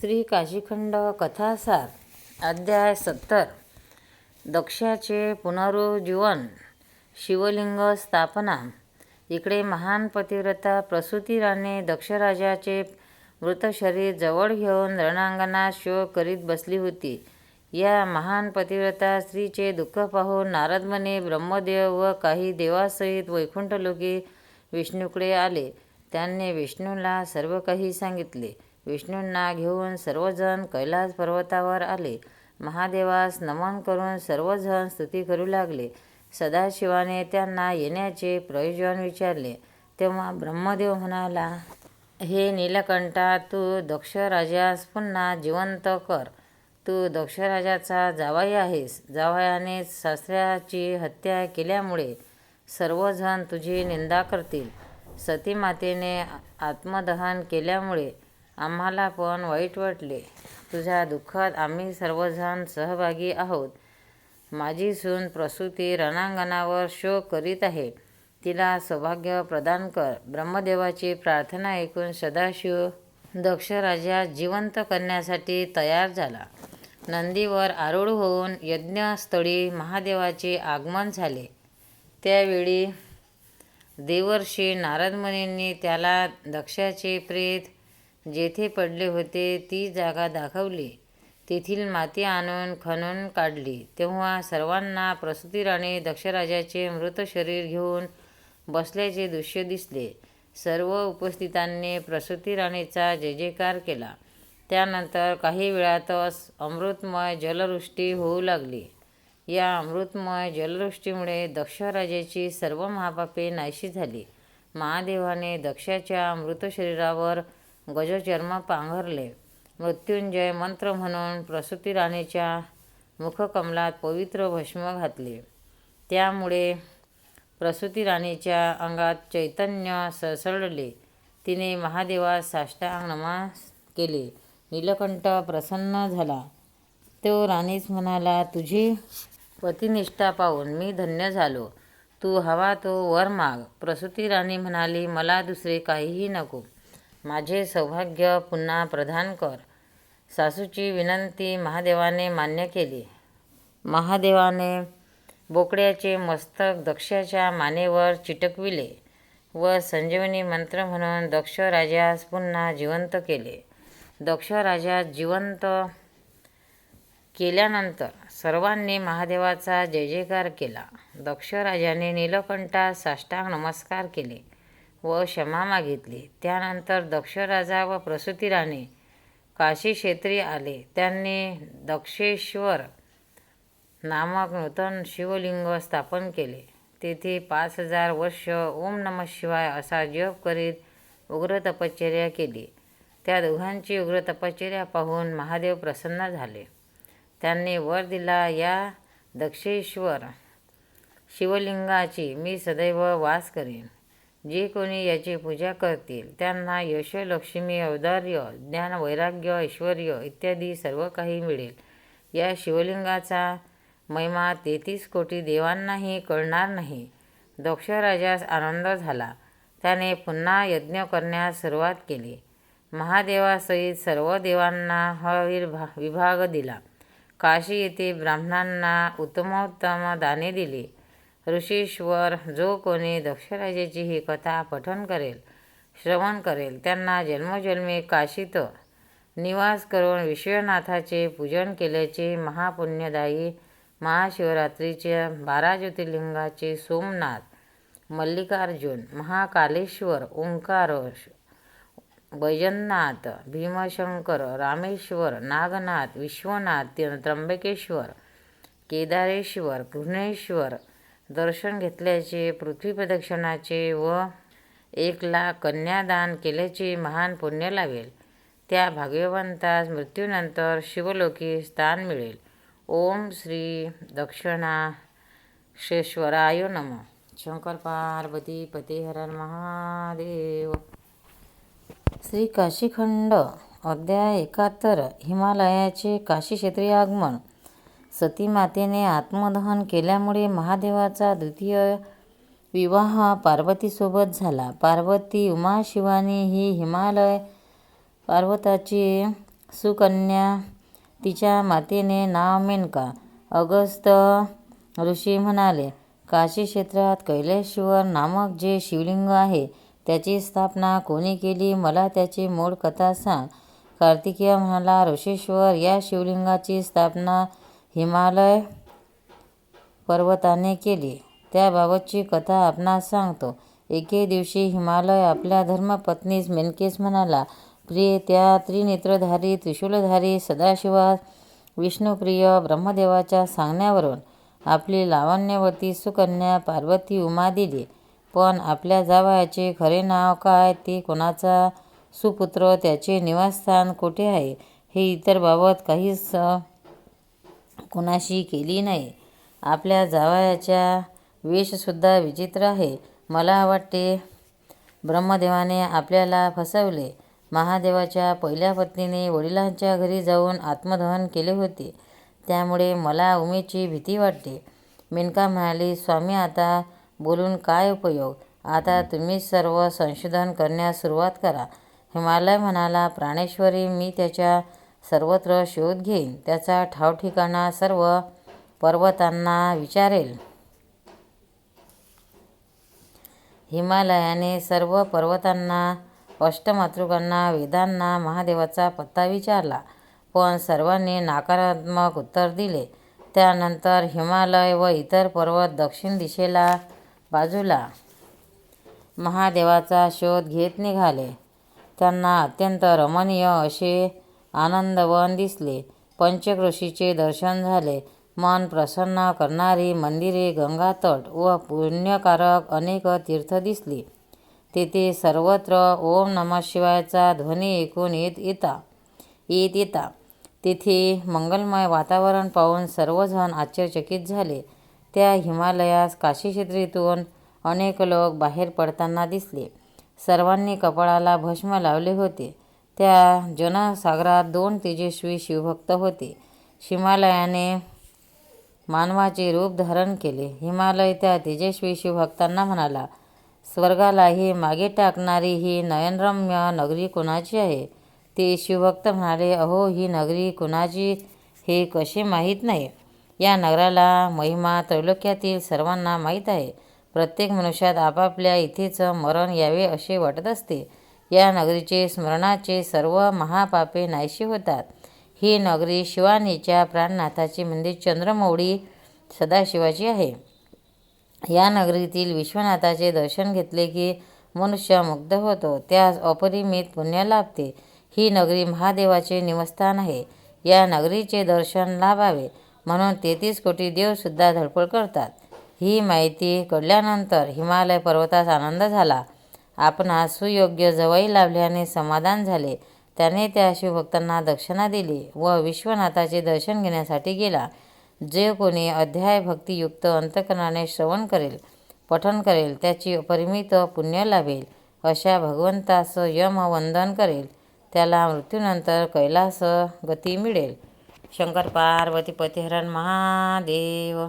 श्री काशीखंड कथासार अध्याय सत्तर दक्षाचे पुनरुज्जीवन शिवलिंग स्थापना इकडे महान पतिव्रता प्रसूतीराने दक्षराजाचे मृत शरीर जवळ घेऊन रणांगणात शोक करीत बसली होती. या महान पतिव्रता स्त्रीचे दुःख पाहून नारदमने ब्रह्मदेव व काही देवासहित वैकुंठलोकी विष्णूकडे आले. त्यांनी विष्णूला सर्व काही सांगितले. विष्णूंना घेऊन सर्वजण कैलास पर्वतावर आले. महादेवास नमन करून सर्वजण स्तुती करू लागले. सदाशिवाने त्यांना येण्याचे प्रयोजन विचारले. तेव्हा ब्रह्मदेव म्हणाला हे नीलकंठा तू दक्षराजास पुन्हा जिवंत कर. तू दक्षराजाचा जावाई आहेस. जावयाने सासऱ्याची हत्या केल्यामुळे सर्वजण तुझी निंदा करतील. सतीमातेने आत्मदहन केल्यामुळे आम्हाला पण वाईट वाटले. तुझ्या दुःखात आम्ही सर्वजण सहभागी आहोत. माझी सून प्रसूती रणांगणावर शो करीत आहे. तिला सौभाग्य प्रदान कर. ब्रह्मदेवाची प्रार्थना ऐकून सदाशिव दक्षराजा जिवंत करण्यासाठी तयार झाला. नंदीवर आरूढ होऊन यज्ञस्थळी महादेवाचे आगमन झाले. त्यावेळी देवर्षी नारदमुनींनी त्याला दक्षाचे प्रीत जेथे पडले होते ती जागा दाखवली. तेथील माती आणून खणून काढली. तेव्हा सर्वांना प्रसूतीराणे दक्षराजाचे मृत शरीर घेऊन बसल्याचे दृश्य दिसले. सर्व उपस्थितांनी प्रसूतीराणीचा जय जयकार केला. त्यानंतर काही वेळातच अमृतमय जलवृष्टी होऊ लागली. या अमृतमय जलवृष्टीमुळे दक्षराजाची सर्व महापापे नाहीशी झाली. महादेवाने दक्षाच्या मृत शरीरावर गजचर्म पांघरले मृत्युंजय मंत्र म्हणून प्रसूती राणीच्या मुखकमलात पवित्र भस्म घातले. त्यामुळे प्रसूती राणीच्या अंगात चैतन्य सळसळले तिने महादेवास साष्टांग नमास केले. नीलकंठ प्रसन्न झाला. तो राणीस म्हणाला तुझी पतिनिष्ठा पाहून मी धन्य झालो. तू हवा तो वर माग. प्रसूती राणी म्हणाली मला दुसरे काहीही नको. माझे सौभाग्य पुन्हा प्रधान कर. सासूची विनंती महादेवाने मान्य केली. महादेवाने बोकड्याचे मस्तक दक्षाच्या मानेवर चिटकविले व संजीवनी मंत्र म्हणून दक्ष राजास पुन्हा जिवंत केले. दक्ष राजास जिवंत केल्यानंतर सर्वांनी महादेवाचा जय जयकार केला. दक्ष राजाने नीलकंठास साष्टांग नमस्कार केले. व क्षमा मागितली. त्यानंतर दक्षराजा व प्रसूतीराणे काशी क्षेत्री आले. त्यांनी दक्षेश्वर नामक नूतन शिवलिंग स्थापन केले. तेथे पाच हजार वर्ष ओम नम शिवाय असा जप करीत उग्र तपश्चर्या केली. त्या दोघांची उग्र तपश्चर्या पाहून महादेव प्रसन्न झाले. त्यांनी वर दिला या दक्षेश्वर शिवलिंगाची मी सदैव वास करेन. जे कोणी याची पूजा करतील त्यांना यश लक्ष्मी औदार्य ज्ञान वैराग्य ऐश्वर इत्यादी सर्व काही मिळेल. या शिवलिंगाचा महिमा तेहतीस कोटी देवांनाही कळणार नाही. दक्षराजास आनंद झाला. त्याने पुन्हा यज्ञ करण्यास सुरुवात केली. महादेवासहित सर्व देवांना हा विभाग दिला. काशी येथे ब्राह्मणांना उत्तमोत्तम दाने दिली. ऋषीश्वर जो कोणी दक्षराजेची ही कथा पठन करेल श्रवण करेल त्यांना जन्मजन्मी काशीत निवास करून विश्वनाथाचे पूजन केल्याचे महापुण्यदायी महाशिवरात्रीच्या बारा ज्योतिर्लिंगाचे सोमनाथ मल्लिकार्जुन महाकालेश्वर ओंकार बैजनाथ भीमशंकर रामेश्वर नागनाथ विश्वनाथ त्र्यंबकेश्वर केदारेश्वर घृणेश्वर दर्शन घेतल्याचे पृथ्वी प्रदक्षिणाचे व एक लाख कन्यादान केल्याचे महान पुण्य लागेल त्या भाग्यवंतास मृत्यूनंतर शिवलोकी स्थान मिळेल. ओम श्री दक्षिणाशेश्वराय नम. शंकर पार्वती पतिहरण महादेव. श्री काशीखंड अध्याय एकाहत्तर हिमालयाचे काशी क्षेत्रीय आगमन. सतीमातेने आत्मदहन केल्यामुळे महादेवाचा द्वितीय विवाह पार्वतीसोबत झाला. पार्वती उमाशिवानी ही हिमालय पार्वताची सुकन्या. तिच्या मातेने नाव मेनका. अगस्त ऋषी म्हणाले काशी क्षेत्रात कैलेश्वर नामक जे शिवलिंग आहे त्याची स्थापना कोणी केली? मला त्याची मूळ कथा सांग. कार्तिकेय म्हणाला ऋषेश्वर या शिवलिंगाची स्थापना हिमालय पर्वताने केली. त्याबाबतची कथा आपणास सांगतो. एके दिवशी हिमालय आपल्या धर्मपत्नीस मेनकेस म्हणाला प्रिय त्या त्रिनेत्रधारी त्रिशूलधारी सदाशिवास विष्णुप्रिय ब्रह्मदेवाच्या सांगण्यावरून आपली लावण्यवती सुकन्या पार्वती उमा दिली. पण आपल्या जावयाचे खरे नाव काय ते कोणाचा सुपुत्र त्याचे निवासस्थान कोठे आहे? हे इतर बाबत काहीच कुणाशी केली नाही. आपल्या जावयाच्या वेशसुद्धा विचित्र आहे. मला वाटते ब्रह्मदेवाने आपल्याला फसवले. महादेवाच्या पहिल्या पत्नीने वडिलांच्या घरी जाऊन आत्मदहन केले होते. त्यामुळे मला उमेची भीती वाटते. मेनका म्हणाली स्वामी आता बोलून काय उपयोग? आता तुम्हीच सर्व संशोधन करण्यास सुरुवात करा. हिमालय म्हणाला प्राणेश्वरी मी त्याच्या सर्वत्र शोध घेईन. त्याचा ठावठिकाणा सर्व पर्वतांना विचारेल. हिमालयाने सर्व पर्वतांना अष्टमातृकांना वेदांना महादेवाचा पत्ता विचारला. पण सर्वांनी नकारात्मक उत्तर दिले. त्यानंतर हिमालय व इतर पर्वत दक्षिण दिशेला बाजूला महादेवाचा शोध घेत निघाले. त्यांना अत्यंत रमणीय असे आनंदवन दिसले. पंचक्रोशीचे दर्शन झाले. मन प्रसन्न करणारी मंदिरे गंगातट व पुण्यकारक अनेक तीर्थ दिसली. तेथे सर्वत्र ओम नमः शिवायचा ध्वनी ऐकून येत येता येत येता. तेथे मंगलमय वातावरण पाहून सर्वजण आश्चर्यचकित झाले. त्या हिमालयास काशीक्षेत्रीतून अनेक लोक बाहेर पडताना दिसले. सर्वांनी कपाळाला भस्म लावले होते. त्या जनसागरात दोन तेजस्वी शिवभक्त होते. हिमालयाने मानवाचे रूप धारण केले. हिमालय त्या तेजस्वी शिवभक्तांना म्हणाला स्वर्गालाही मागे टाकणारी ही नयनरम्य नगरी कोणाची आहे? ते शिवभक्त म्हणाले अहो ही नगरी कुणाची हे कसे माहीत नाही. या नगराला महिमा त्रैलोक्यातील सर्वांना माहीत आहे. प्रत्येक मनुष्यात आपापल्या इथेच मरण यावे असे वाटत असते. या नगरीचे स्मरणाचे सर्व महापापे नाहीशी होतात. ही नगरी शिवानीच्या प्राणनाथाची मंदिर चंद्रमौळी सदाशिवाची आहे. या नगरीतील विश्वनाथाचे दर्शन घेतले की मनुष्य मुग्ध होतो त्यास अपरिमित पुण्य लाभते. ही नगरी महादेवाचे निवस्थान आहे. या नगरीचे दर्शन लाभावे म्हणून तेहतीस कोटी देवसुद्धा धडपड करतात. ही माहिती कळल्यानंतर हिमालय पर्वतास आनंद झाला. आपणास सुयोग्य जवाई लाभल्याने समाधान झाले. त्याने त्या शिवभक्तांना दक्षिणा दिली व विश्वनाथाचे दर्शन घेण्यासाठी गेला जे कोणी अध्याय भक्तियुक्त अंतकरणाने श्रवण करेल पठन करेल त्याची परिमित पुण्य लाभेल अशा भगवंतास यम वंदन करेल. त्याला मृत्यूनंतर कैलास गती मिळेल. शंकर पार्वती पतिहरण महादेव.